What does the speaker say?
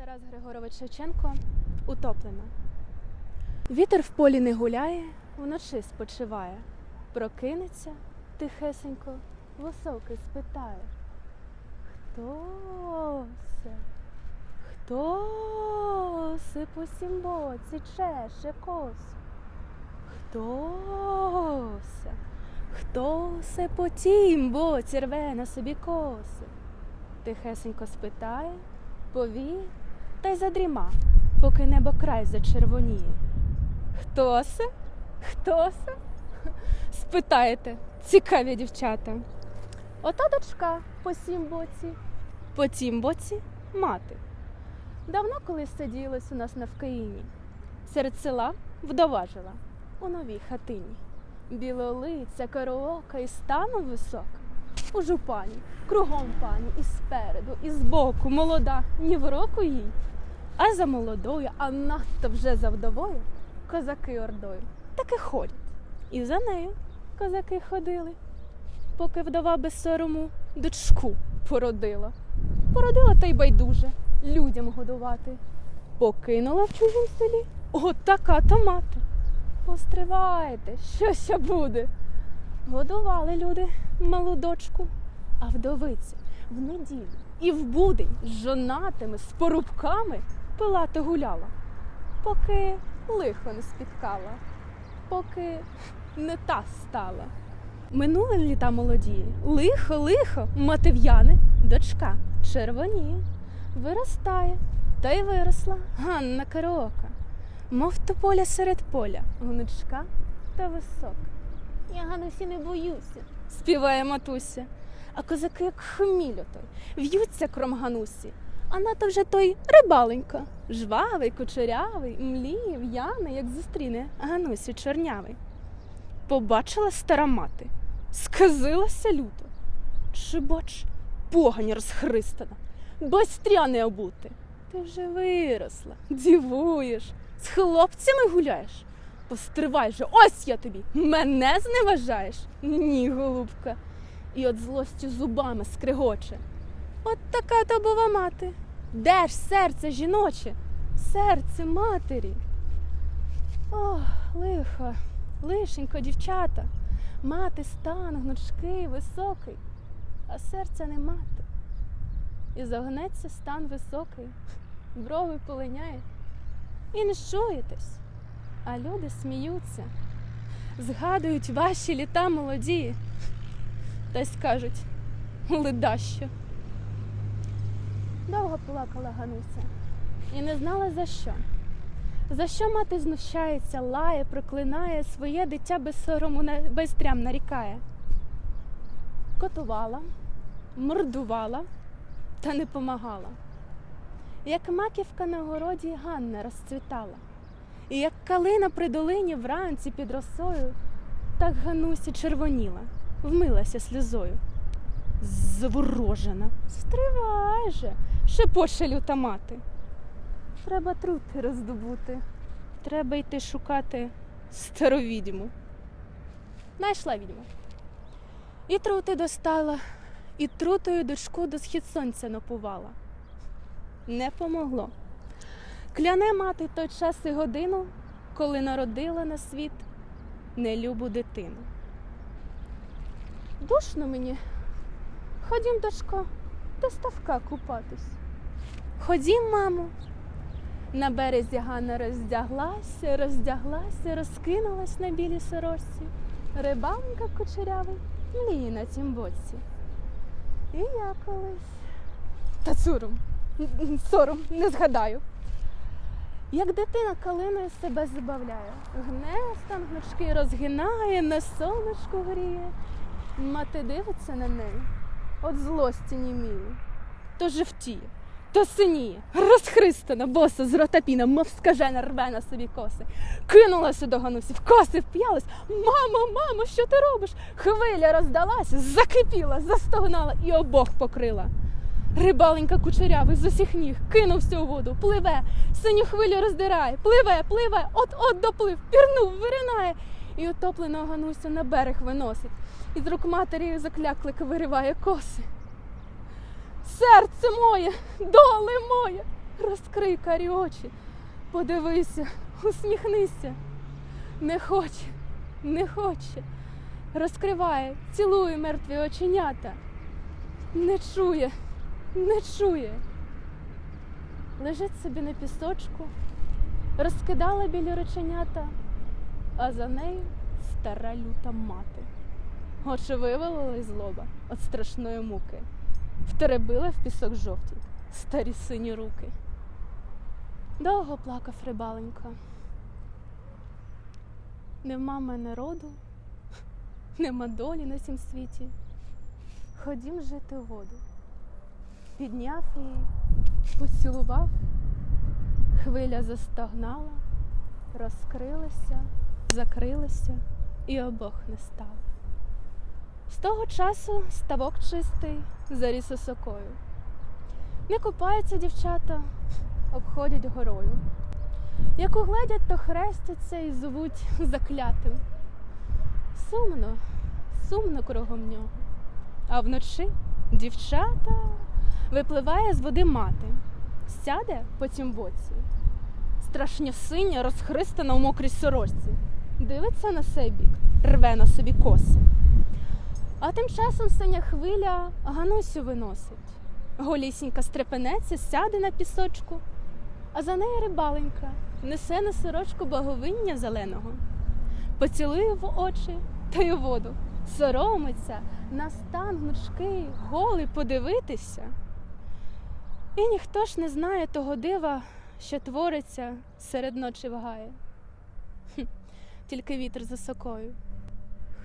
Тарас Григорович Шевченко утоплена. Вітер в полі не гуляє, вночі спочиває. Прокинеться тихесенько, високий спитає. Хто се? Хто се по сім боці чеше косу? Хто се? Хто се по тім боці рве на собі коси? Тихесенько спитає, повіє та й задріма, поки небо край зачервоніє. Хто се? Хто се? Спитаєте, цікаві дівчата. Ота дочка по сім боці, по тім боці мати. Давно колись сиділась у нас на Вкаїні. Серед села вдова жила у новій хатині. Білолиця, кароока і станом висока. У жупані, кругом пані, і спереду, і збоку, молода, ні в року їй. А за молодою, а надто вже за вдовою, козаки ордою таки ходять. І за нею козаки ходили, поки вдова без сорому дочку породила. Породила та й байдуже людям годувати. Покинула в чужому селі. От така то мати. Постривайте, що ще буде. Годували люди малу дочку, а вдовиця в неділю і в будень з жонатими, з порубками пилати гуляла, поки лихо не спіткала, поки не та стала. Минули літа молоді, лихо, лихо, мати в'яне, дочка червоніє, виростає, та й виросла Ганна Караока, мов тополя серед поля, гнучка та висока. Я Ганусі не боюся, співає матуся. А козаки, як хмілю той, в'ються кром Ганусі. А нато вже той рибаленька, жвавий, кучерявий, мліє, в'яний, як зустріне Ганусю чорнявий. Побачила стара мати, сказилася люто. Чи бач, погань розхристана, байстря не обути. Ти вже виросла, дівуєш, з хлопцями гуляєш. Постривай же, ось я тобі. Мене зневажаєш? Ні, голубка. І от злості зубами скригоче. От така то бува мати. Де ж серце жіноче? Серце матері. Ох, лихо, лишенько, дівчата. Мати стан, гнучкий, високий, а серця не мати. І загнеться стан високий, брови полиняє. І не чуєтесь. А люди сміються, згадують ваші літа молоді, та й скажуть ледащо. Довго плакала Гануся і не знала за що. За що мати знущається, лає, проклинає, своє дитя без сорому на- байстрям нарікає. Котувала, мордувала та не помагала. Як маківка на городі Ганна розцвітала. І як калина при долині вранці під росою, так Гануся червоніла, вмилася сльозою. Заворожена. Стривай же, шепоче люта мати. Треба трути роздобути. Треба йти шукати стару відьму. Найшла відьма. І трути достала, і трутою дочку до схід сонця напувала. Не помогло. Кляне мати той час і годину, коли народила на світ нелюбу дитину. Душно мені. Ходім, дочко, до ставка купатись. Ходім, мамо. На березі Ганна роздяглася, роздяглася, розкинулась на білій сорочці. Рибанка кучерявий мліє на тім боці. І я колись. Та цуром, сором, не згадаю. Як дитина калиною себе забавляє, гне стан гнучки розгинає, на сонечку гріє. Мати дивиться на неї, от злості німіє, то жевтіє, то синіє, розхристана, боса з рота піна, мов скажена рве на собі коси. Кинулася до Ганусі, в коси вп'ялась. Мамо, мамо, що ти робиш? Хвиля роздалася, закипіла, застогнала і обох покрила. Рибаленька кучерявий з усіх ніг кинувся у воду, пливе, синю хвилю роздирає, пливе, пливе, от-от доплив, пірнув, виринає. І утопленого Ганусю на берег виносить. І з рук матері закляклик вириває коси. Серце моє, доле моє, розкрий карі очі, подивися, усміхнися. Не хоче, не хоче. Розкриває, цілує мертві оченята. Не чує, не чує. Лежить собі на пісочку, розкидала білі реченята, а за нею стара люта мати. Очі вивалили з лоба від страшної муки, втеребила в пісок жовті старі сині руки. Довго плакав рибаленька. Нема мене роду, нема долі на цім світі. Ходім жити воду. Підняв її, поцілував, хвиля застогнала, розкрилася, закрилася і обох не стало. З того часу ставок чистий заріс осокою. Не купаються дівчата, обходять горою. Як угледять, то хрестяться і звуть заклятим. Сумно, сумно кругом нього. А вночі дівчата випливає з води мати, сяде по цім боці, страшня синя, розхристана у мокрій сорочці, дивиться на сей бік, рве на собі коси. А тим часом синя хвиля Ганусю виносить. Голісінька стрепенеться, сяде на пісочку, а за нею рибаленька несе на сорочку благовиння зеленого, поцілує в очі та й у воду, соромиться, на стан гнучкий, голий подивитися. І ніхто ж не знає того дива, що твориться серед ночі в гаї. Тільки вітер за сокою